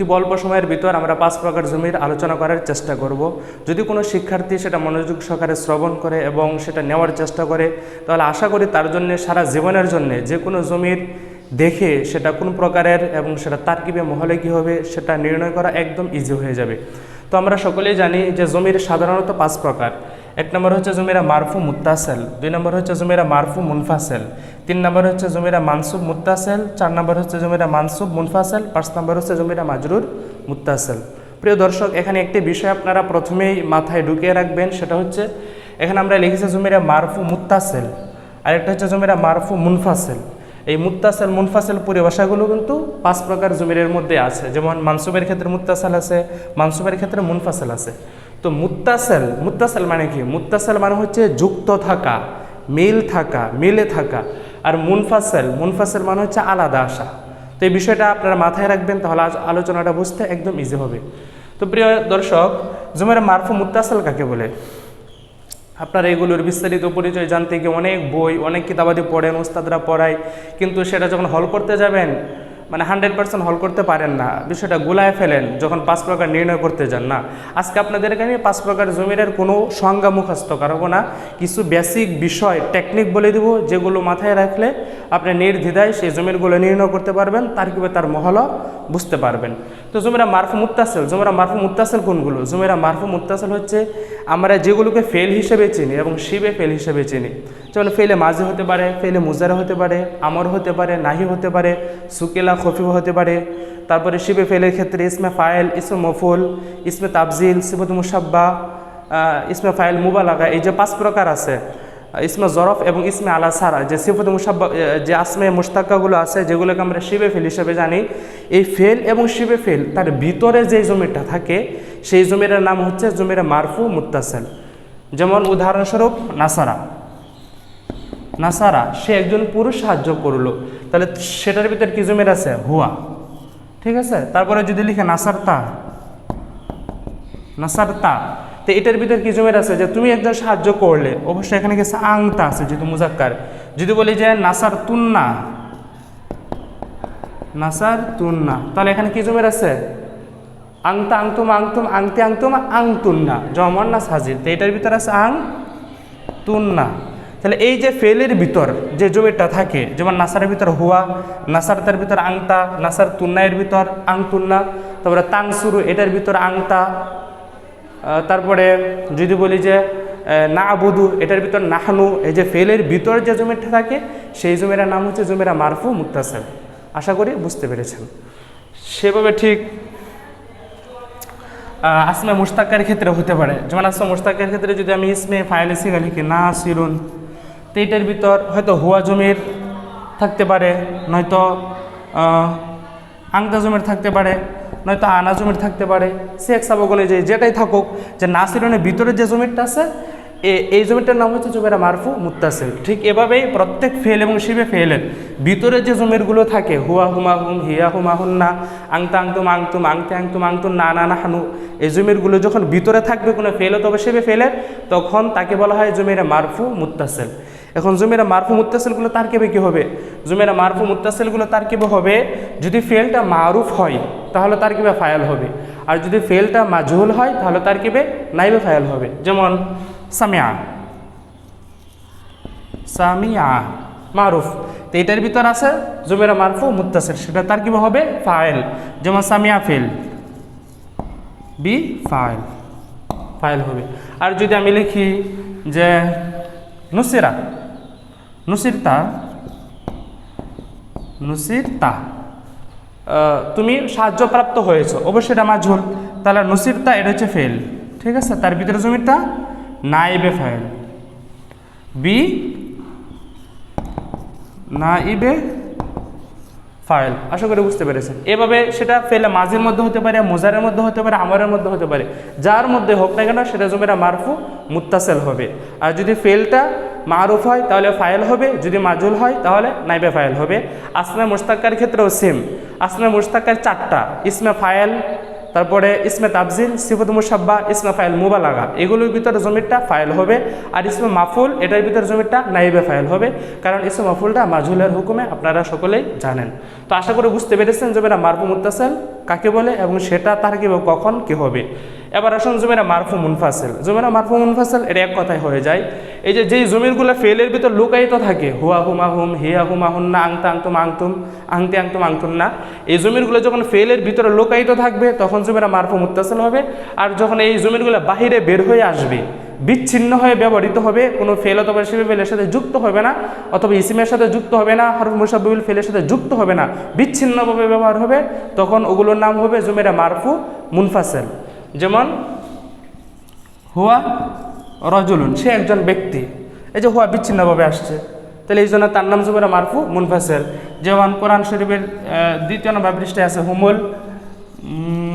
অতি অল্প সময়ের ভিতর আমরা পাঁচ প্রকার জমির আলোচনা করার চেষ্টা করব। যদি কোনো শিক্ষার্থী সেটা মনোযোগ সহকারে শ্রবণ করে এবং সেটা নেওয়ার চেষ্টা করে, তাহলে আশা করি তার জন্য, সারা জীবনের জন্য যে কোনো জমির দেখে সেটা কোন প্রকারের এবং সেটা তার তার্কিবে মহলে কী হবে সেটা নির্ণয় করা একদম ইজি হয়ে যাবে। তো আমরা সকলেই জানি যে জমির সাধারণত পাঁচ প্রকার। এক নম্বর হচ্ছে জমিরা মারফু মুত্তাসেল, দুই নম্বর হচ্ছে জমিরা মারফু মুনফাসেল, তিন নম্বর হচ্ছে জমিরা মানসুব মুত্তাসেল, চার নম্বর হচ্ছে জমিরা মানসুব মুনফাসেল, পাঁচ নম্বর হচ্ছে জমিরা মাজরুর মুত্তাসেল। প্রিয় দর্শক, এখানে একটি বিষয় আপনারা প্রথমেই মাথায় ঢুকিয়ে রাখবেন, সেটা হচ্ছে এখানে আমরা লিখেছি জমিরা মারফু মুত্তাসেল, আরেকটা হচ্ছে জমিরা মারফু মুনফাসেল। এই মুত্তাসেল, মুনফাসেল পরিভাষাগুলো কিন্তু পাঁচ প্রকার জমিরের মধ্যে আছে, যেমন মানসুবের ক্ষেত্রে মুত্তাসেল আছে, মানসুবের ক্ষেত্রে মুনফাসেল আছে। তো মুত্তাসেল মুত্তাসেল মানে কি? মুত্তাসেল মানে হচ্ছে যুক্ত থাকা, মিল থাকা, মিলে থাকা। আর মুনফাসেল মুনফাসেল মানে হচ্ছে আলাদা আসা। তো এই বিষয়টা আপনারা মাথায় রাখবেন, তাহলে আলোচনাটা বুঝতে একদম ইজি হবে। তো প্রিয় দর্শক, জমির মারফু মুত্তাসেল কাকে বলে? আপনারা এগুলোর বিস্তারিত পরিচয় জানতে গিয়ে অনেক বই, অনেক কিতাবাদি পড়েন ওস্তাদরা পড়ায়। কিন্তু সেটা যখন হল করতে যাবেন মানে হান্ড্রেড পার্সেন্ট হল করতে পারেন না। বিষয়টা গুলায় ফেলেন, যখন পাঁচ প্রকার নির্ণয় করতে যান না। আজকে আপনাদের এখানে পাঁচ প্রকার জমিনের কোনো সংজ্ঞা মুখস্থ করাবো না। কিছু বেসিক বিষয় টেকনিক বলে দিব, যেগুলো মাথায় রাখলে আপনি নির্দ্বিধায় সেই জমিরগুলো নির্ণয় করতে পারবেন তার কীভাবে তার মহল বুঝতে পারবেন। তো জমিরা মারফু মুত্তাসেল, জমিরা মারফু মুত্তাসেল কোনগুলো? জমিরা মারফু মুত্তাসেল হচ্ছে আমরা যেগুলোকে ফেল হিসেবে চিনি এবং শিবে ফেল হিসেবে চিনি। যেমন ফেলে মাঝে হতে পারে, ফেলে মুজারা হতে পারে, আমর হতে পারে, নাহি হতে পারে, সুকেলা খফিফ হতে পারে। তারপরে শিবে ফেলের ক্ষেত্রে ইসমে ফায়েল, ইসমে মফুল, ইসমে তাবজিল সিবত মুসাব্বা ইসমে ফায়েল মুবালাগা, এই যে পাঁচ প্রকার আছে। ইসমে জরফ এবং ইসমে আলা সারা, যে সিফত মুসাব্বা যে আসমে মুস্তাক্কাগুলো আছে, যেগুলোকে আমরা শিবে ফেল হিসেবে জানি, এই ফেল এবং শিবে ফেল, তার ভিতরে যে জমিটা থাকে, সেই জমির নাম হচ্ছে জমির মারফু মুত্তাসেল। যেমন উদাহরণস্বরূপ নাসারা। নাসারা, সে একজন পুরুষ সাহায্য করল, তাহলে সেটার ভিতরে কি জমির আছে? হুয়া। ঠিক আছে? তারপরে যদি লিখে নাসার তা নাসার তা তো এটার ভিতরে কি জমির আছে? যে তুমি একজন সাহায্য করলে, অবশ্যই এখানে গেছে আংতা আছে, যেহেতু মুজাক্কার। যদি বলি যে নাসার তুন্না নাসার তুন্না, তাহলে এখানে কি জমির আছে? আংতা আংতুম আংতুম আংতে আংতুম আংতুন্না জমন না সাজির তো এটার ভিতরে আছে আং তুন্না। তাহলে এই যে ফেলের ভিতর যে জমিটা থাকে, যেমন নাসারের ভিতর হুয়া, নাসার তার ভিতর আংতা, নাসার তুন্নায়ের ভিতর আংতুন্না, তারপরে তাংসুরু, এটার ভিতর আংতা তারপরে যদি বলি যে না আবুদু এটার ভিতর নাহানু, এই যে ফেলের ভিতর যে জমিটা থাকে, সেই জমির নাম হচ্ছে জমিরা মারফু মুক্তাসেল আশা করি বুঝতে পেরেছেন। সেভাবে ঠিক আসমে মুস্তাকের ক্ষেত্রে হতে পারে। যেমন আসমে মুস্তাকের ক্ষেত্রে যদি আমি ইসমে ফাইলে সিগা লিখি না সিরুন তো এইটার ভিতর হয়তো হুয়া জমির থাকতে পারে, নয়তো আংতা জমির থাকতে পারে। নয়তো আনা জমির থাকতে পারে। সে এক সাবগণে যে যেটাই থাকুক, যে নাসিরনের ভিতরে যে জমিটা আছে এই জমিটার নাম হচ্ছে জমিরা মারফু মুত্তাসিল ঠিক এভাবেই প্রত্যেক ফেল এবং শিবে ফেলেন। ভিতরে যে জমিরগুলো থাকে, হুয়া হুমা হুম, হিয়া হুমা হুন্না আংতা আংতুম আংতুম, আংতে আংতুম আংতুম না না না হানু এই জমিরগুলো যখন ভিতরে থাকবে, কোনো ফেল তবে শিবে ফেলের তখন তাকে বলা হয় জমিরা মারফু মুত্তাসিল এখন জমিরা মারফু মুত্তাসিলগুলো তার কেবে কী হবে? জমিরা মারফু মুত্তাসিলগুলো তার কেবে হবে? যদি ফেলটা মারুফ হয় তাহলে তার কিবে ফায়াল হবে? আর যদি ফেলটা মাজহুল হয়, তাহলে তার কিবে নাইবে ফায়াল হবে? যেমন, সামিয়া। সামিয়া, মারুফ। তো এটার ভিতর আছে জমিরা মারফু মুত্তাসিল সেটা তার কিবে হবে? ফাইল যেমন, সামিয়া ফেল বি ফাইল ফাইল হবে। আর যদি আমি লিখি যে, নুসিরা। নুসিরতা। নুসিরতা। তুমি সাহায্যপ্রাপ্ত হয়েছ। অবশ্যই এটা মাঝুল তাহলে নুসিরতা এটা হচ্ছে ফেল ঠিক আছে? তার ভিতরে জমিটা নাইবে ফাইল বি নাইবে ফাইল। আশা করি বুঝতে পেরেছেন। এভাবে সেটা ফেলে মাঝের মধ্যে হতে পারে, মোজারের মধ্যে হতে পারে, আমারের মধ্যে হতে পারে। যার মধ্যে হোক না কেন, সেটা জমিরা মারফু মুত্তাসেল হবে। আর যদি ফেলটা মারুফ হয়, তাহলে ফায়েল হবে। যদি মাজুল হয়, তাহলে নাইবে ফায়েল হবে। আসমে মুস্তাক্কার ক্ষেত্রেও সেম আসমে মুস্তাক্কার চারটা। ইসমে ফাইল তারপরে ইসমে তাবজিল সিফত মুসাব্বা ইসমে ফাইল মুবালাগা। এগুলোর ভিতরে জমিরটা ফাইল হবে। আর ইসমে মাফুল, এটার ভিতরে জমিরটা নাইবে ফাইল হবে। কারণ ইসমে মাফুলটা মাঝুলের হুকুমে আপনারা সকলেই জানেন। তো আশা করি বুঝতে পেরেছেন জমিরা মারফু মুত্তাসেল কাকে বলে এবং সেটা তার কি কখন কি হবে? এবার আসুন জমিরা মারফু মুনফাসেল। জমিরা মারফু মুনফাসেল এটা এক কথায় হয়ে যায়, এই যে যেই জমিরগুলো ফেলের ভিতর লুকায়িত থাকে, হুয়া হুমা হুম, হিয়া হুমা না আংতা আংতুম আংতুম, আংতে আংতুম আংতুম না এই জমিরগুলো যখন ফেলের ভিতরে লুকায়িত থাকবে, তখন জমিরা মারফু মুত্তাসেল হবে। আর যখন এই জমিরগুলো বাহিরে বের হয়ে আসবে বিচ্ছিন্ন হয়ে ব্যবহৃত হবে, কোনো ফেল অথবা শিবে ফেলের সাথে যুক্ত হবে না, অথবা ইসিমের সাথে যুক্ত হবে না হরফ মুসাবিল ফেলের সাথে যুক্ত হবে না, বিচ্ছিন্নভাবে ব্যবহার হবে, তখন ওগুলোর নাম হবে জুমেরা মারফু মুনফাসেল। যেমন, হুয়া রজুলুন, সে একজন ব্যক্তি, এই যে হুয়া বিচ্ছিন্নভাবে আসছে, তাহলে এই জন্য তার নাম জুমেরা মারফু মুনফাসেল। যেমন কোরআন শরীফের দ্বিতীয় নম্বর পৃষ্ঠায় আছে হুমুল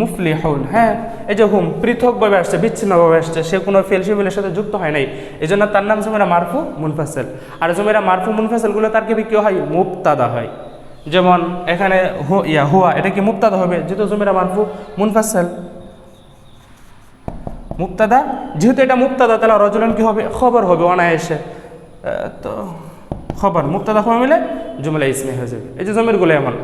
মুফলি হন হ্যাঁ? এই যে হুম, পৃথকভাবে আসছে, বিচ্ছিন্নভাবে আসছে, সে কোনো ফেল শিবিলের সাথে যুক্ত হয় নাই। এই জন্য তার নাম জুমেরা মারফু মুনফাসেল। আর জুমেরা মারফু মুনফাসেলগুলো তার কি কি হয়? মুক্তাদা হয়। যেমন এখানে হু, ইয়া, হুয়া, এটা কি মুক্তাদা হবে? যেহেতু জুমেরা মারফু মুনফাসেল। মুক্তাদা যেহেতু এটা মুক্তাদা তাহলে রজলন কি হবে? খবর হবে অনায়াসে। তো খবর মুক্তাদা খবর মিলে জুমলা ইসমে হয়ে যাবে। এই যে জমিরগুলো এমন।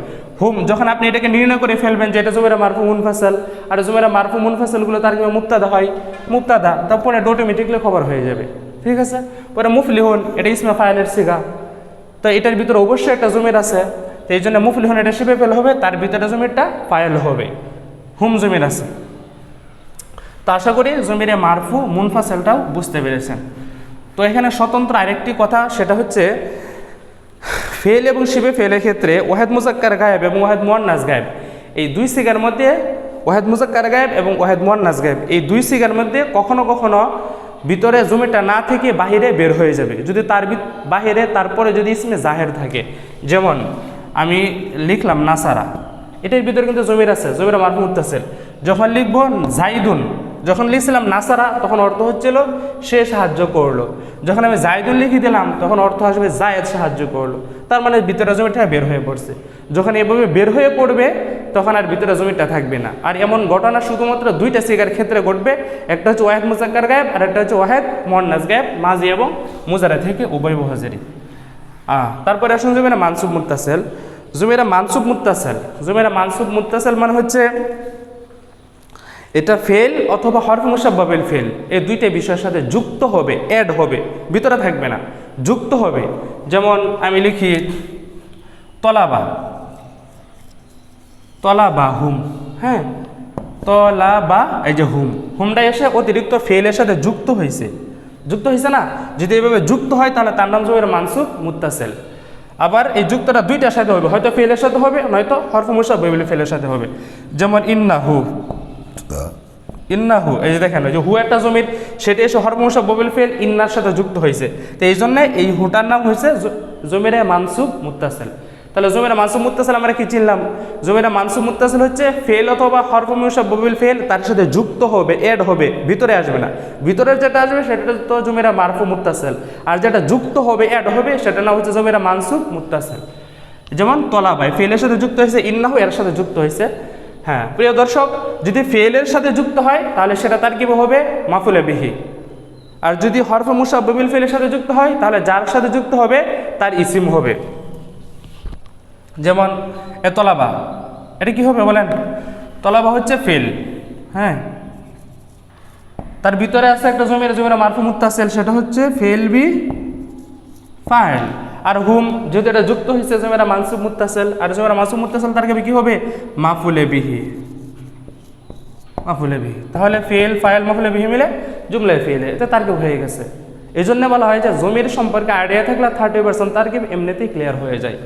হুম, যখন আপনি এটাকে নির্ণয় করে ফেলবেন যে এটা জুমেরা মারফু মুনফাসল, আর জুমেরা মারফু মুনফাসলগুলো তার কি মুক্তাদা হয় মুক্তাদা তারপরে অটোমেটিকলি খবর হয়ে যাবে। ঠিক আছে? পরে মুফলিহন, এটা ইসমে ফাইলের সিগা। তো এটার ভিতরে অবশ্যই একটা জমির আছে। তো এই জন্য মুফলিহন এটা শিবে ফেল হবে, তার ভিতরে জমিরটা ফাইল হবে। হুম, জমির আছে। তো আশা করি জমিরে মারফু মুনফাসেলটাও বুঝতে পেরেছেন। তো এখানে স্বতন্ত্র আরেকটি কথা, সেটা হচ্ছে ফেল এবং শিবে ফেলের ক্ষেত্রে ওয়াহেদ মুজাক্কার গায়েব এবং ওয়াহেদ মোয়ান্নাস গায়েব। এই দুই সিগার মধ্যে ওয়াহেদ মুজাক্কার গায়েব এবং ওয়াহেদ মোয়ান্নাস গায়েব। এই দুই সিগার মধ্যে কখনো কখনো ভিতরে জমিটা না থেকে বাহিরে বের হয়ে যাবে। যদি তার বাহিরে, তারপরে যদি ইসমে জাহের থাকে। যেমন আমি লিখলাম নাসারা। এটার ভিতরে কিন্তু জমির আছে, জমির মারফু মুত্তাসিল যখন লিখব জাইদুন যখন লিখছিলাম নাসারা, তখন অর্থ হচ্ছিল সে সাহায্য করল। যখন আমি জাইদুন লিখে দিলাম, তখন অর্থ আসবে জায়েদ সাহায্য করল। তার মানে ভিতরে জমিটা বের হয়ে পড়ছে। যখন এভাবে বের হয়ে পড়বে, তখন আর ভিতরে জমিটা থাকবে না। আর এমন ঘটনা শুধুমাত্র দুইটা সিগার ক্ষেত্রে ঘটবে। একটা হচ্ছে ওয়াহেদ মুজাক্কার গায়েব, আর একটা হচ্ছে ওয়াহেদ মোয়ান্নাস গায়েব, মাজি এবং মুজারা থেকে উভয় বহাজারি তারপরে আসুন জমিরা মানসুব মুত্তাসেল। জমিরা মানসুব মুত্তাসেল। জমিরা মানসুব মুত্তাসেল মানে হচ্ছে এটা ফেল অথবা হরফ মুসাব্বাবিল ফেল এই দুইটা বিষয়ের সাথে যুক্ত হবে অ্যাড হবে, ভিতরে থাকবে না। যুক্ত হবে, যেমন আমি লিখি, তলাবা তলাবা হুম হ্যাঁ? তলা বা এই যে হুম। হুমটা এসে অতিরিক্ত ফেলের সাথে যুক্ত হয়েছে যুক্ত হয়েছে না? যদি এভাবে যুক্ত হয়, তাহলে তার নাম জমির মানসুব মুত্তাসেল। আবার এই যুক্তটা দুইটার সাথে হবে, হয়তো ফেলের সাথে হবে, নয়তো হরফ মুসাব্বাবিল ফেলের সাথে হবে। যেমন ইন্নাহু ইন্নাহু, এই যে দেখেন যে হু একটা জমির, সেটা এসে হরমংস ববিল ফেল ইন্নার সাথে যুক্ত হয়েছে। তো এই জন্য এই হুটার নাম হয়েছে জমিরে মানসুব মুত্তাসেল। তাহলে জমিরা মানসুব মুত্তাসেল আমরা কি চিনলাম? জমিরা মানসুব মুত্তাসেল হচ্ছে ফেল অথবা হরফমংস ববিল ফেল তার সাথে যুক্ত হবে এড হবে, ভিতরে আসবে না। ভিতরে যেটা আসবে সেটা তো জমিরা মারফু মুত্তাসেল। আর যেটা যুক্ত হবে অ্যাড হবে সেটা নাম হচ্ছে জমিরা মানসুব মুত্তাসেল। যেমন তলাবাই ফেলের সাথে যুক্ত হয়েছে, ইন্নাহু, এর সাথে যুক্ত হয়েছে। হ্যাঁ প্রিয় দর্শক, যদি ফেলের সাথে যুক্ত হয়, তাহলে সেটা তার কি হবে মাফুলে বিহি। আর যদি হরফ মুসাব্বিল ফেলের সাথে যুক্ত হয়, তাহলে যার সাথে যুক্ত হবে, তার ইসিম হবে। যেমন, এ তলাবা, এটা কি হবে বলেন? তলাবা হচ্ছে ফেল হ্যাঁ। তার ভিতরে আছে একটা জমির জমির মারফু মুত্তাসেল, সেটা হচ্ছে ফেল বি ফাইল। আর হুম, যদি এটা যুক্ত হয়েছে জমেরা মানসুব মুত্তাসেল, আর জমেরা মানসুব মুত্তাসেল তার কী হবে? মাফুলে বিহি। মাফুলে বিহি। তাহলে ফেল, ফাইল, মাফুলে বিহি মিলে জুমলায় ফেলে। এটা তার্কিব হয়ে গেছে। এই জন্য বলা হয় যে জমির সম্পর্কে আইডিয়া থাকলে থার্টি পার্সেন্ট তার্কিব এমনিতেই ক্লিয়ার হয়ে যায়।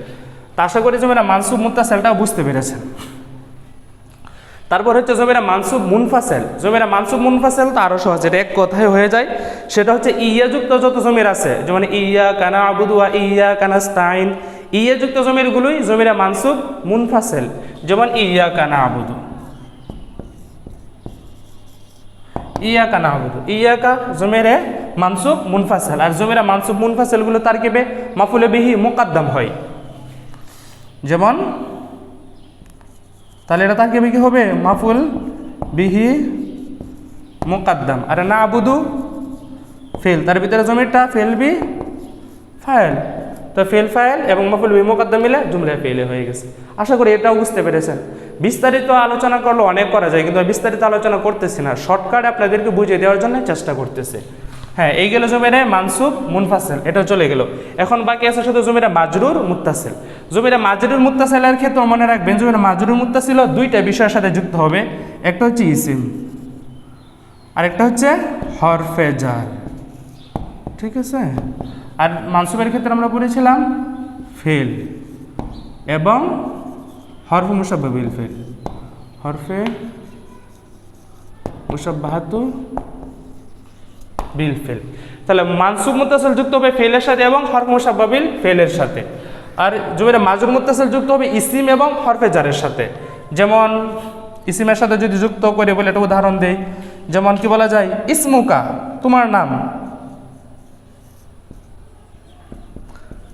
তা আশা করি জমেরা মানসুব মুত্তাসেলটাও বুঝতে পেরেছেন। তারপর হচ্ছে জমিরা মানসুব মুনফাসেল। জমিরা মানসুব মুনফাসেল তো আরও সহজ এটা এক কথায় হয়ে যায়, সেটা হচ্ছে ইয়া যত জমির আছে, যেমন ইয়া কানা আবুদুয়া ইয়া কানা স্টাইন ইয়া যুক্ত জমিরগুলোই জমিরা মানসুব মুনফাসেল, যেমন ইয়া কানা আবুদু। ইয়া কানা আবুদু, ইয়া কা জমিরে মানসুব মুনফাসেল, আর জমিরা মানসুব মুনফাসেলগুলো তার কেবে মাফুলে বিহি মোকাদ্দাম হয়। যেমন তাহলে এটা তাকে কি হবে? মাফুল বিহি মোকাদ্দাম। আর না আবুদু, ফেল। তার ভিতরে জমিটা ফেল বি ফাইল। তো ফেল ফাইল এবং মাফুল বি মোকাদ্দাম মিলে জুমলায় ফেলে হয়ে গেছে। আশা করি এটাও বুঝতে পেরেছেন। বিস্তারিত আলোচনা করলে অনেক করা যায়, কিন্তু বিস্তারিত আলোচনা করতেছি না। শর্টকাট আপনাদেরকে বুঝিয়ে দেওয়ার জন্য চেষ্টা করতেছে। হ্যাঁ এই গেল জমিরে মানসুব মুনফাসেল এটা চলে গেল। এখন বাকি আছে শুধু জমিরা মাজরুর মুত্তাসিল। জমিরা মাজরুর মুত্তাসিলের ক্ষেত্রে মনে রাখবেন জমিরা মাজরুর মুত্তাসিল দুইটা বিষয়ের সাথে যুক্ত হবে। একটা হচ্ছে ইসিম, আরেকটা হচ্ছে হরফেজার ঠিক আছে? আর মানসুবের ক্ষেত্রে আমরা পড়েছিলাম ফেল এবং হরফে মুসাব্বাবিল ফেল। হরফে মুসাব্বাহাতু বিল ফেল। তাহলে মানসুব মুতাসিল যুক্ত হবে ফেলের সাথে এবং হরফ মুসাব্বাবিল ফেলের সাথে। আর জমিরে মাজুর মুতাসিল যুক্ত হবে ইসিম এবং হরফে জারের সাথে। যেমন ইসিমের সাথে যদি যুক্ত করে বলে একটা উদাহরণ দেই। যেমন কি বলা যায়? ইসমুকা, তোমার নাম।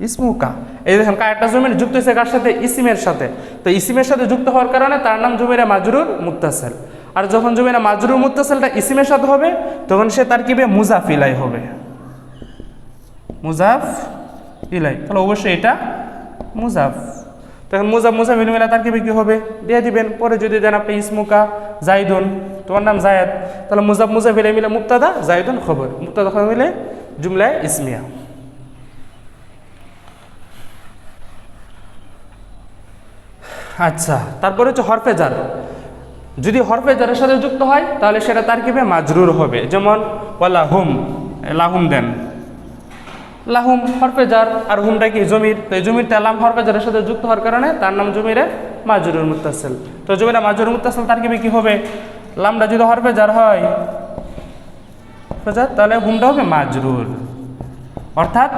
ইসমুকা। এই দেখেন কারটা জমির যুক্ত হয়েছে কার সাথে? ইসিমের সাথে। তো ইসিমের সাথে যুক্ত হওয়ার কারণে তার নাম জমিরা মাজরুর মুত্তাসেল আর যখন জমিরা মাজরুর মুত্তাসেলটা ইসিমের সাথে হবে তখন সে তার কিবে মুজাফ ইলাই হবে। মুজাফ ইলাই। তাহলে অবশ্যই এটা মুজাফ। তখন মুজাফ মুজাফ ইলমিলা তার কিবে কি হবে? দিয়ে দিবেন। পরে যদি দেন আপনি ইসমুকা জাইদুন। তোমার নাম জায়দ। তাহলে মুজাফ মুজাফ ইলাই মিলে মুক্তাদা জাইদুন খবর। মুক্তাদা খবর মিলে জুমলায় ইসমিয়া। আচ্ছা তারপরে হচ্ছে হরফেজার যদি হরফে হরফেজারের সাথে যুক্ত হয়, তাহলে সেটা তার কীভাবে মাজরুর হবে। যেমন, ওয়ালা হুম লাহুম দেন। লাহুম হরফেজার আর হুমটা কি জমির? তো এই জমিরটা লাম হরফেজারের সাথে যুক্ত হওয়ার কারণে তার নাম জমিরে মাজরুর মুত্তাসিল। তো জমিরা মাজরুর মুত্তাসিল তার কীভাবে কি হবে? লামটা যদি হরফেজার হয় হরফেজার তাহলে হুমটা হবে মাজরুর। অর্থাৎ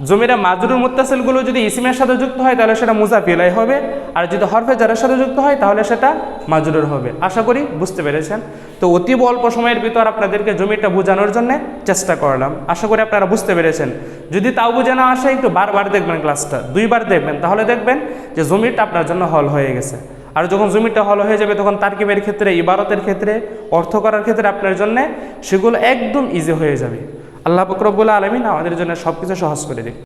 জমিরা মাজরুর মুত্তাসিলগুলো যদি ইসিমের সাথে যুক্ত হয়, তাহলে সেটা মুজাফিলাই হবে। আর যদি হরফে জারের সাথে যুক্ত হয়, তাহলে সেটা মাজরুর হবে। আশা করি বুঝতে পেরেছেন। তো অতীব অল্প সময়ের ভিতর আপনাদেরকে জমিটা বোঝানোর জন্য চেষ্টা করলাম। আশা করি আপনারা বুঝতে পেরেছেন। যদি তাও বুঝে না আসে, একটু বারবার দেখবেন ক্লাসটা। দুইবার দেখবেন। তাহলে দেখবেন যে জমিটা আপনার জন্য হল হয়ে গেছে। আর যখন জমিটা হল হয়ে যাবে, তখন তারকিবের ক্ষেত্রে, ইবারতের ক্ষেত্রে, অর্থ করার ক্ষেত্রে আপনার জন্য সেগুলো একদম ইজি হয়ে যাবে। আল্লাহ বকরবুল্লা আলমিন আমাদের জন্য সব কিছু সহজ করে দিক